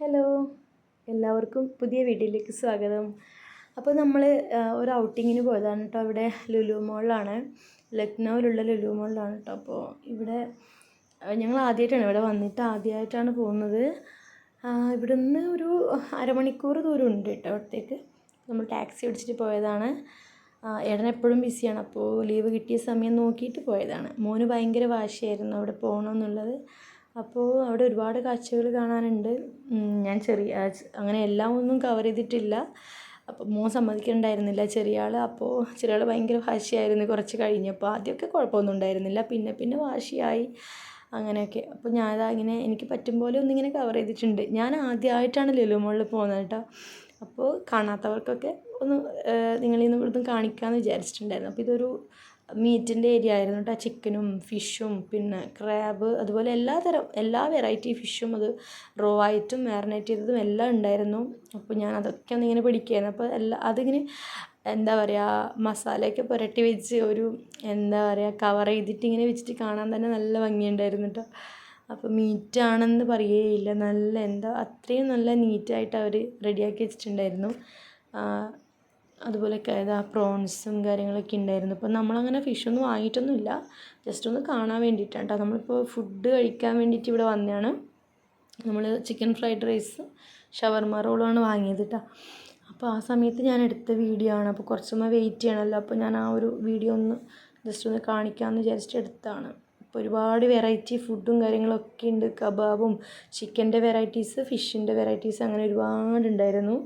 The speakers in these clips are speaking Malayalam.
ഹലോ. എല്ലാവർക്കും പുതിയ വീഡിയോയിലേക്ക് സ്വാഗതം. അപ്പോൾ നമ്മൾ ഒരു ഔട്ടിങ്ങിന് പോയതാണ് കേട്ടോ. അവിടെ ലുലു മോളിലാണ്. ലക്നൗവിലുള്ള ലുലു മോളിലാണ് കേട്ടോ. അപ്പോൾ ഇവിടെ ഞങ്ങൾ ആദ്യമായിട്ടാണ് ഇവിടെ വന്നിട്ട് ആദ്യമായിട്ടാണ് പോകുന്നത്. ഇവിടെ നിന്ന് ഒരു അരമണിക്കൂർ ദൂരം ഉണ്ട് കേട്ടോ അവിടത്തേക്ക്. നമ്മൾ ടാക്സി പിടിച്ചിട്ട് പോയതാണ്. ഏടൻ എപ്പോഴും ബിസിയാണ്. അപ്പോൾ ലീവ് കിട്ടിയ സമയം നോക്കിയിട്ട് പോയതാണ്. മോന് ഭയങ്കര വാശിയായിരുന്നു അവിടെ പോകണമെന്നുള്ളത് അപ്പോൾ അവിടെ ഒരുപാട് കാഴ്ചകൾ കാണാനുണ്ട്. ഞാൻ ചെറിയ അങ്ങനെ എല്ലാം ഒന്നും കവർ ചെയ്തിട്ടില്ല. അപ്പോൾ മോൻ സമ്മതിക്കുന്നുണ്ടായിരുന്നില്ല ചെറിയ ആൾ അപ്പോൾ ചെറിയ ആൾ ഭയങ്കര വാശിയായിരുന്നു കുറച്ച് കഴിഞ്ഞപ്പോൾ. ആദ്യമൊക്കെ കുഴപ്പമൊന്നും ഉണ്ടായിരുന്നില്ല. പിന്നെ പിന്നെ വാശിയായി. അങ്ങനെയൊക്കെ. അപ്പോൾ ഞാനതാ ഇങ്ങനെ എനിക്ക് പറ്റും പോലെ ഒന്നിങ്ങനെ കവർ ചെയ്തിട്ടുണ്ട്. ഞാൻ ആദ്യമായിട്ടാണ് ലുലു മോളിൽ പോകുന്നത് കേട്ടോ. അപ്പോൾ കാണാത്തവർക്കൊക്കെ ഒന്ന് നിങ്ങളിൽ നിന്ന് ഇവിടുന്ന് കാണിക്കാമെന്ന് വിചാരിച്ചിട്ടുണ്ടായിരുന്നു. അപ്പോൾ ഇതൊരു മീറ്റിന്റെ ഏരിയ ആയിരുന്നു കേട്ടോ ചിക്കനും ഫിഷും പിന്നെ ക്രാബ് അതുപോലെ എല്ലാ തരം എല്ലാ വെറൈറ്റി ഫിഷും അത് റോ ആയിട്ടും മാറിനേറ്റ് ചെയ്തതും എല്ലാം ഉണ്ടായിരുന്നു. അപ്പോൾ ഞാൻ അതൊക്കെ ഒന്നിങ്ങനെ പിടിക്കുകയായിരുന്നു. അപ്പോൾ എല്ലാ അതിങ്ങനെ എന്താ പറയുക മസാലയൊക്കെ പുരട്ടി വെച്ച് ഒരു എന്താ പറയുക കവർ ചെയ്തിട്ട് ഇങ്ങനെ വെച്ചിട്ട് കാണാൻ തന്നെ നല്ല ഭംഗിയുണ്ടായിരുന്നു കേട്ടോ അപ്പോൾ മീറ്റാണെന്ന് പറയുകയില്ല. നല്ല എന്താ അത്രയും നല്ല നീറ്റായിട്ട് അവർ റെഡിയാക്കി വെച്ചിട്ടുണ്ടായിരുന്നു. അതുപോലെ ഏതാ പ്രോൺസും കാര്യങ്ങളൊക്കെ ഉണ്ടായിരുന്നു. അപ്പോൾ നമ്മളങ്ങനെ ഫിഷൊന്നും വാങ്ങിയിട്ടൊന്നുമില്ല. ജസ്റ്റ് ഒന്ന് കാണാൻ വേണ്ടിയിട്ടാണ് കേട്ടോ നമ്മളിപ്പോൾ ഫുഡ് കഴിക്കാൻ വേണ്ടിയിട്ട് ഇവിടെ വന്നതാണ്. നമ്മൾ ചിക്കൻ ഫ്രൈഡ് റൈസ് ഷവർമ റോളാണ് വാങ്ങിയത് കേട്ടോ അപ്പോൾ ആ സമയത്ത് ഞാൻ എടുത്ത വീഡിയോ ആണ്. അപ്പോൾ കുറച്ചൊന്ന് വെയിറ്റ് ചെയ്യണമല്ലോ. അപ്പോൾ ഞാൻ ആ ഒരു വീഡിയോ ഒന്ന് ജസ്റ്റ് ഒന്ന് കാണിക്കാമെന്ന് വിചാരിച്ചിട്ട് എടുത്താണ് അപ്പോൾ ഒരുപാട് വെറൈറ്റി ഫുഡും കാര്യങ്ങളൊക്കെ ഉണ്ട്. കബാബും ചിക്കന്റെ വെറൈറ്റീസ് ഫിഷിന്റെ വെറൈറ്റീസ് അങ്ങനെ ഒരുപാടുണ്ടായിരുന്നു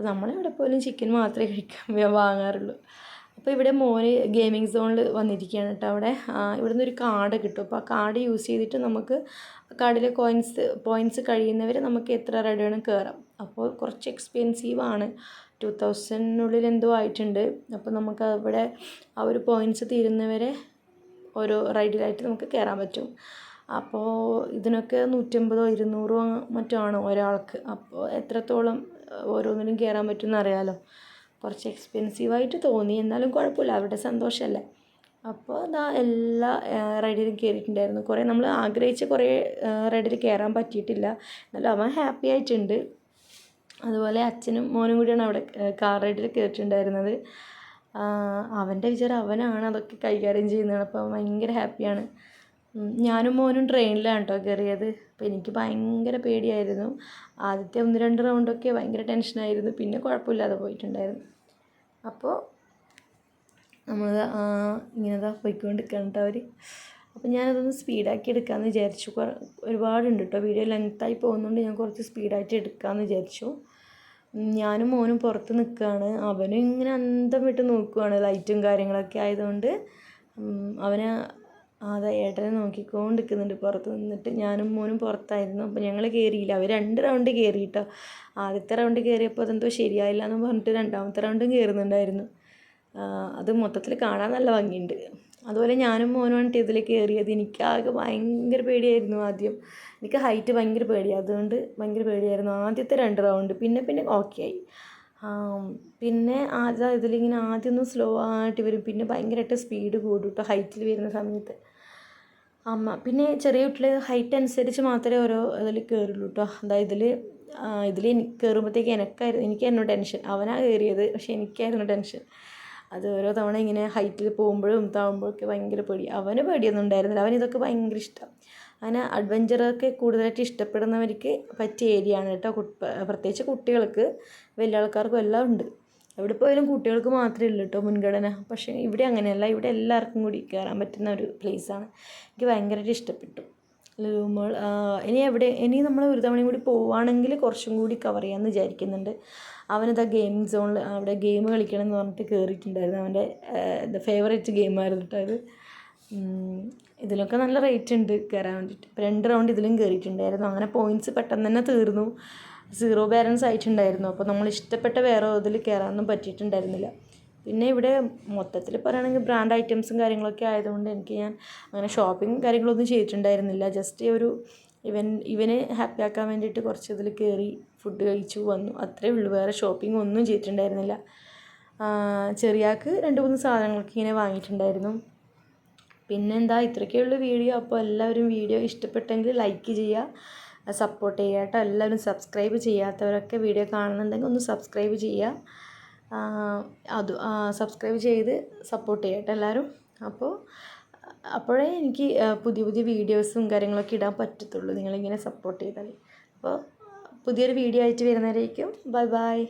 അപ്പോൾ നമ്മളെവിടെ പോലും ചിക്കൻ മാത്രമേ കഴിക്കാൻ വാങ്ങാറുള്ളൂ. അപ്പോൾ ഇവിടെ മോന് ഗെയിമിംഗ് സോണിൽ വന്നിരിക്കുകയാണ് കേട്ടോ അവിടെ. ഇവിടെ നിന്നൊരു കാർഡ് കിട്ടും. അപ്പോൾ ആ കാർഡ് യൂസ് ചെയ്തിട്ട് നമുക്ക് കാർഡിലെ കോയിൻസ് പോയിന്റ്സ് കഴിയുന്നവർ നമുക്ക് എത്ര റെഡി വേണം കയറാം അപ്പോൾ കുറച്ച് എക്സ്പെൻസീവ് ആണ്. ടു തൗസൻഡിനുള്ളിൽ എന്തോ ആയിട്ടുണ്ട്. അപ്പോൾ നമുക്ക് അവിടെ ആ ഒരു പോയിന്റ്സ് തീരുന്നവരെ ഓരോ റൈഡിലായിട്ട് നമുക്ക് കയറാൻ പറ്റും. അപ്പോൾ ഇതിനൊക്കെ നൂറ്റമ്പതോ ഇരുന്നൂറോ മറ്റോ ആണ് ഒരാൾക്ക്. അപ്പോൾ എത്രത്തോളം ഓരോന്നിനും കയറാൻ പറ്റുമെന്ന് അറിയാമല്ലോ കുറച്ച് എക്സ്പെൻസീവായിട്ട് തോന്നി. എന്നാലും കുഴപ്പമില്ല. അവരുടെ സന്തോഷമല്ലേ? അപ്പോൾ അതാ എല്ലാ റൈഡിലും കയറിയിട്ടുണ്ടായിരുന്നു കുറേ നമ്മൾ ആഗ്രഹിച്ച കുറേ റൈഡിൽ കയറാൻ പറ്റിയിട്ടില്ല. എന്നാലും അവൻ ഹാപ്പി ആയിട്ടുണ്ട്. അതുപോലെ അച്ഛനും മോനും കൂടിയാണ് അവിടെ കാർ റൈഡിൽ കയറിയിട്ടുണ്ടായിരുന്നത് അവന്റെ വിചാരം അവനാണ് അതൊക്കെ കൈകാര്യം ചെയ്യുന്നത്. അപ്പോൾ ഭയങ്കര ഹാപ്പിയാണ് ഞാനും മോനും ട്രെയിനിലാണ് കേട്ടോ കയറിയത് അപ്പോൾ എനിക്ക് ഭയങ്കര പേടിയായിരുന്നു. ആദ്യത്തെ ഒന്ന് രണ്ട് റൗണ്ടൊക്കെ ഭയങ്കര ടെൻഷനായിരുന്നു പിന്നെ കുഴപ്പമില്ലാതെ പോയിട്ടുണ്ടായിരുന്നു. അപ്പോൾ നമ്മൾ ഇങ്ങനെ പോയിക്കൊണ്ടിരിക്കുകയാണ് കേട്ടോ അവർ അപ്പോൾ ഞാനതൊന്ന് സ്പീഡാക്കി എടുക്കാമെന്ന് വിചാരിച്ചു. ഒരുപാടുണ്ട് കേട്ടോ വീഡിയോ ലെങ്ത്തായി പോകുന്നതുകൊണ്ട് ഞാൻ കുറച്ച് സ്പീഡായിട്ട് എടുക്കാമെന്ന് വിചാരിച്ചു. ഞാനും മോനും പുറത്ത് നിൽക്കുകയാണ് അവനും ഇങ്ങനെ അന്തം വിട്ട് നോക്കുകയാണ് ലൈറ്റും കാര്യങ്ങളൊക്കെ ആയതുകൊണ്ട്. അവന് അതെ ഏട്ടനെ നോക്കിക്കൊണ്ട് നിൽക്കുന്നുണ്ട് പുറത്ത് നിന്നിട്ട് ഞാനും മോനും പുറത്തായിരുന്നു. അപ്പോൾ ഞങ്ങൾ കയറിയില്ല അവർ രണ്ട് റൗണ്ട് കയറി കേട്ടോ ആദ്യത്തെ റൗണ്ട് കയറിയപ്പോൾ അതെന്തോ ശരിയായില്ല എന്ന് പറഞ്ഞിട്ട് രണ്ടാമത്തെ റൗണ്ടും കയറുന്നുണ്ടായിരുന്നു അത് മൊത്തത്തിൽ കാണാൻ നല്ല ഭംഗിയുണ്ട്. അതുപോലെ ഞാനും മോനും മോനുമാണ് ഇതിൽ കയറിയത് എനിക്കാകെ ഭയങ്കര പേടിയായിരുന്നു ആദ്യം. എനിക്ക് ഹൈറ്റ് ഭയങ്കര പേടിയാണ് അതുകൊണ്ട് ഭയങ്കര പേടിയായിരുന്നു ആദ്യത്തെ രണ്ട് റൗണ്ട് പിന്നെ പിന്നെ ഓക്കെ ആയി. പിന്നെ ആദ്യം ഇതിലിങ്ങനെ ആദ്യമൊന്നും സ്ലോ ആയിട്ട് വരും. പിന്നെ ഭയങ്കരമായിട്ട് സ്പീഡ് കൂടും കേട്ടോ ഹൈറ്റിൽ വരുന്ന സമയത്ത്. അമ്മ പിന്നെ ചെറിയ കുട്ടികൾ ഹൈറ്റ് അനുസരിച്ച് മാത്രമേ ഓരോ ഇതിൽ കയറുള്ളൂ കേട്ടോ അതായത് ഇതിൽ ഇതിൽ എനിക്ക് കയറുമ്പോഴത്തേക്ക് എനിക്കായിരുന്നു എനിക്കായിരുന്നു ടെൻഷൻ അവനാണ് കയറിയത് പക്ഷേ എനിക്കായിരുന്നു ടെൻഷൻ അത് ഓരോ തവണ ഇങ്ങനെ ഹൈറ്റിൽ പോകുമ്പോഴും താവുമ്പോഴൊക്കെ ഭയങ്കര പേടി. അവന് പേടിയൊന്നും ഉണ്ടായിരുന്നില്ല. അവന് ഇതൊക്കെ ഭയങ്കര ഇഷ്ടം. അങ്ങനെ അഡ്വഞ്ചറൊക്കെ കൂടുതലായിട്ട് ഇഷ്ടപ്പെടുന്നവർക്ക് പറ്റിയ ഏരിയ ആണ് കേട്ടോ പ്രത്യേകിച്ച് കുട്ടികൾക്ക് വലിയ ആൾക്കാർക്കും എല്ലാം ഉണ്ട്. എവിടെ പോയാലും കുട്ടികൾക്ക് മാത്രമേ ഉള്ളൂ കേട്ടോ മുൻഗണന. പക്ഷേ ഇവിടെ അങ്ങനെയല്ല. ഇവിടെ എല്ലാവർക്കും കൂടി കയറാൻ പറ്റുന്ന ഒരു പ്ലേസാണ് എനിക്ക് ഭയങ്കരമായിട്ട് ഇഷ്ടപ്പെട്ടു. ലൂമോൾ മോൾ ഇനി എവിടെ ഇനി നമ്മൾ ഒരു തവണയും കൂടി പോവുകയാണെങ്കിൽ കുറച്ചും കൂടി കവർ ചെയ്യാമെന്ന് വിചാരിക്കുന്നുണ്ട്. അവനത് ആ ഗെയിം സോണിൽ അവിടെ ഗെയിം കളിക്കണം എന്ന് പറഞ്ഞിട്ട് കയറിയിട്ടുണ്ടായിരുന്നു അവന്റെ ഫേവറേറ്റ് ഗെയിമായിരുന്നു കേട്ടോ അത്. ഇതിലൊക്കെ നല്ല റേറ്റ് ഉണ്ട് കയറാൻ വേണ്ടിയിട്ട് രണ്ട് റൗണ്ട് ഇതിലും കയറിയിട്ടുണ്ടായിരുന്നു അങ്ങനെ പോയിന്റ്സ് പെട്ടെന്ന് തന്നെ തീർന്നു. സീറോ ബാലൻസ് ആയിട്ടുണ്ടായിരുന്നു. അപ്പോൾ നമ്മൾ ഇഷ്ടപ്പെട്ട വേറെ ഇതിൽ കയറാനൊന്നും പറ്റിയിട്ടുണ്ടായിരുന്നില്ല. പിന്നെ ഇവിടെ മൊത്തത്തിൽ പറയുകയാണെങ്കിൽ ബ്രാൻഡ് ഐറ്റംസും കാര്യങ്ങളൊക്കെ ആയതുകൊണ്ട് എനിക്ക് ഞാൻ അങ്ങനെ ഷോപ്പിംഗ് കാര്യങ്ങളൊന്നും ചെയ്തിട്ടുണ്ടായിരുന്നില്ല. ജസ്റ്റ് ഒരു ഇവൻ ഇവനെ ഹാപ്പി ആക്കാൻ വേണ്ടിയിട്ട് കുറച്ച് ഇതിൽ കയറി ഫുഡ് കഴിച്ചു വന്നു. അത്രേ ഉള്ളൂ. വേറെ ഷോപ്പിംഗ് ഒന്നും ചെയ്തിട്ടുണ്ടായിരുന്നില്ല. ചെറിയാൾക്ക് രണ്ട് മൂന്ന് സാധനങ്ങളൊക്കെ ഇങ്ങനെ വാങ്ങിയിട്ടുണ്ടായിരുന്നു. പിന്നെന്താ ഇത്രയൊക്കെയുള്ള വീഡിയോ. അപ്പോൾ എല്ലാവരും വീഡിയോ ഇഷ്ടപ്പെട്ടെങ്കിൽ ലൈക്ക് ചെയ്യുക. സപ്പോർട്ട് ചെയ്യുക കേട്ടോ. എല്ലാവരും സബ്സ്ക്രൈബ് ചെയ്യാത്തവരൊക്കെ വീഡിയോ കാണുന്നുണ്ടെങ്കിൽ ഒന്ന് സബ്സ്ക്രൈബ് ചെയ്യുക. അത് സബ്സ്ക്രൈബ് ചെയ്ത് സപ്പോർട്ട് ചെയ്യുക എല്ലാവരും. അപ്പോൾ അപ്പോഴേ എനിക്ക് പുതിയ പുതിയ വീഡിയോസും കാര്യങ്ങളൊക്കെ ഇടാൻ പറ്റത്തുള്ളൂ. നിങ്ങളിങ്ങനെ സപ്പോർട്ട് ചെയ്താൽ അപ്പോൾ പുതിയൊരു വീഡിയോ ആയിട്ട് വരുന്നവരേക്കും. Bye bye